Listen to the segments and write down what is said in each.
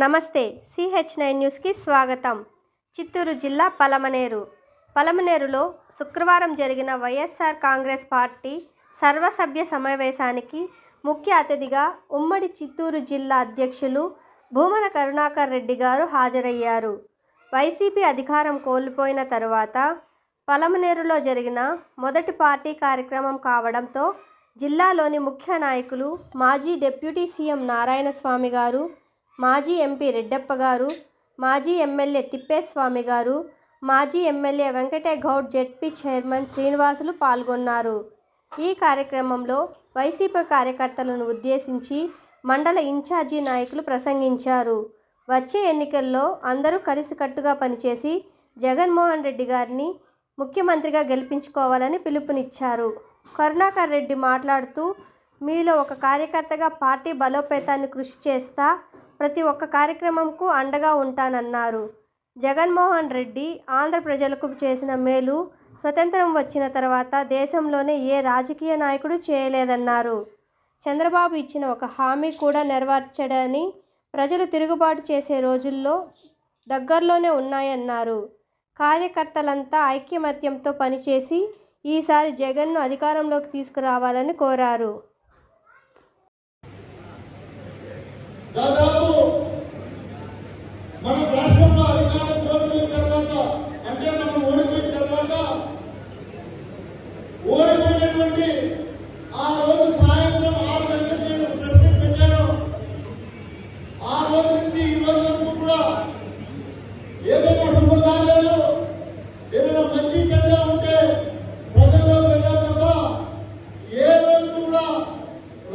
నమస్తే CH nine న్యూస్కి స్వాగతం. చిత్తూరు జిల్లా పలమనేరు. పలమనేరులో శుక్రవారం జరిగిన వైఎస్ఆర్ కాంగ్రెస్ పార్టీ సర్వసభ్య సమావేశానికి ముఖ్య అతిథిగా ఉమ్మడి చిత్తూరు జిల్లా అధ్యక్షులు భూమన కరుణాకర్ రెడ్డి గారు హాజరయ్యారు. వైసీపీ అధికారం కోల్పోయిన తరువాత పలమనేరులో జరిగిన మొదటి పార్టీ కార్యక్రమం కావడంతో జిల్లాలోని ముఖ్య నాయకులు మాజీ డిప్యూటీ సీఎం నారాయణస్వామి గారు మాజీ ఎంపీ రెడ్డప్ప గారు మాజీ ఎమ్మెల్యే తిప్పేస్వామి గారు మాజీ MLA Venkate Goud ZP chairman Srinivasulu పాల్గొన్నారు. ఈ కార్యక్రమంలో వైసీపీ కార్యకర్తలను ఉద్దేశించి మండల ఇన్ఛార్జి నాయకులు ప్రసంగించారు. వచ్చే ఎన్నికల్లో అందరూ కలిసికట్టుగా పనిచేసి జగన్మోహన్ రెడ్డి గారిని ముఖ్యమంత్రిగా గెలిపించుకోవాలని పిలుపునిచ్చారు. కరుణాకర్ రెడ్డి మాట్లాడుతూ మీలో ఒక కార్యకర్తగా పార్టీ బలోపేతాన్ని కృషి చేస్తా ప్రతి ఒక్క కార్యక్రమంకు అండగా ఉంటానన్నారు. జగన్మోహన్ రెడ్డి ఆంధ్ర ప్రజలకు చేసిన మేలు స్వతంత్రం వచ్చిన తర్వాత దేశంలోనే ఏ రాజకీయ నాయకుడు చేయలేదన్నారు. చంద్రబాబు ఇచ్చిన ఒక హామీ కూడా నెరవేర్చడని ప్రజలు తిరుగుబాటు చేసే రోజుల్లో దగ్గరలోనే ఉన్నాయన్నారు. కార్యకర్తలంతా ఐక్యమత్యంతో పనిచేసి ఈసారి జగన్ను అధికారంలోకి తీసుకురావాలని కోరారు దాదాపు మన రాష్ట్రంలో అధికారం కోల్పోయిన తర్వాత అంటే మనం ఓడిపోయిన తర్వాత ఆ రోజు సాయంత్రం ఆరు గంటలకు నేను ప్రెసిడెంట్ పెట్టాను. ఆ రోజు నుంచి ఈ రోజు వరకు కూడా ఏదైనా శుభకార్యాలు ఏదైనా మంచి చెడ్డ ఉంటే ప్రజల్లో వెళ్ళాం తప్ప ఏ రోజు కూడా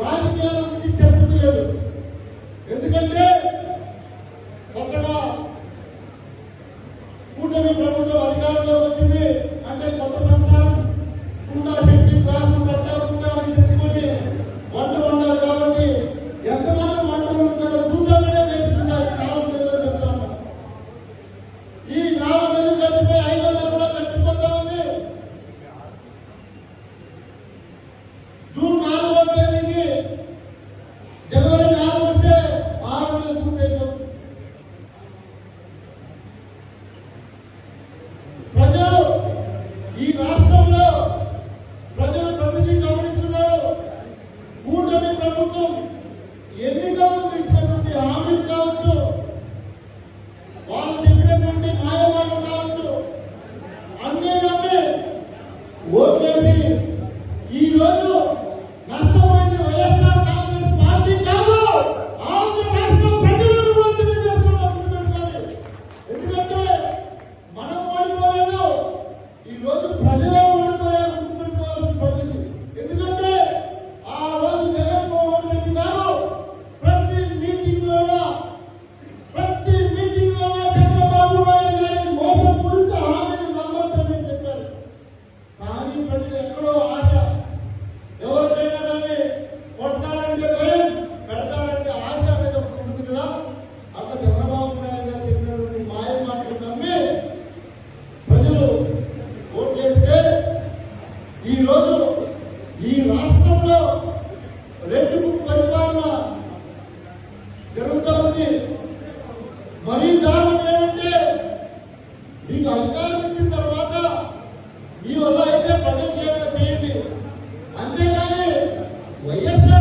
రాజకీయాల గురించి చర్చించలేదు ఎందుకంటే కొత్తగా కూటమి ప్రభుత్వం అధికారంలో వచ్చింది. అంటే కొత్త ఈ రాష్ట్రంలో ప్రజలు ప్రతిదీ గమనిస్తున్నారు. కూటమి ప్రభుత్వం ఎన్నికల్లో ఇచ్చినటువంటి హామీలు కావచ్చు వాళ్ళు చెప్పినటువంటి మాయమాటలు కావచ్చు అన్నీ నమ్మి ఓట్ చేసి ఈరోజు నష్టం ఈ రోజు ఈ రాష్ట్రంలో రెండు బుక్ పరిపాలన జరుగుతూ ఉంది. మరీ దారుణం ఏమంటే మీకు అధికారం ఇచ్చిన తర్వాత మీ వల్ల అయితే ప్రజలు సేవ చేయండి. అంతేకాని వైఎస్ఆర్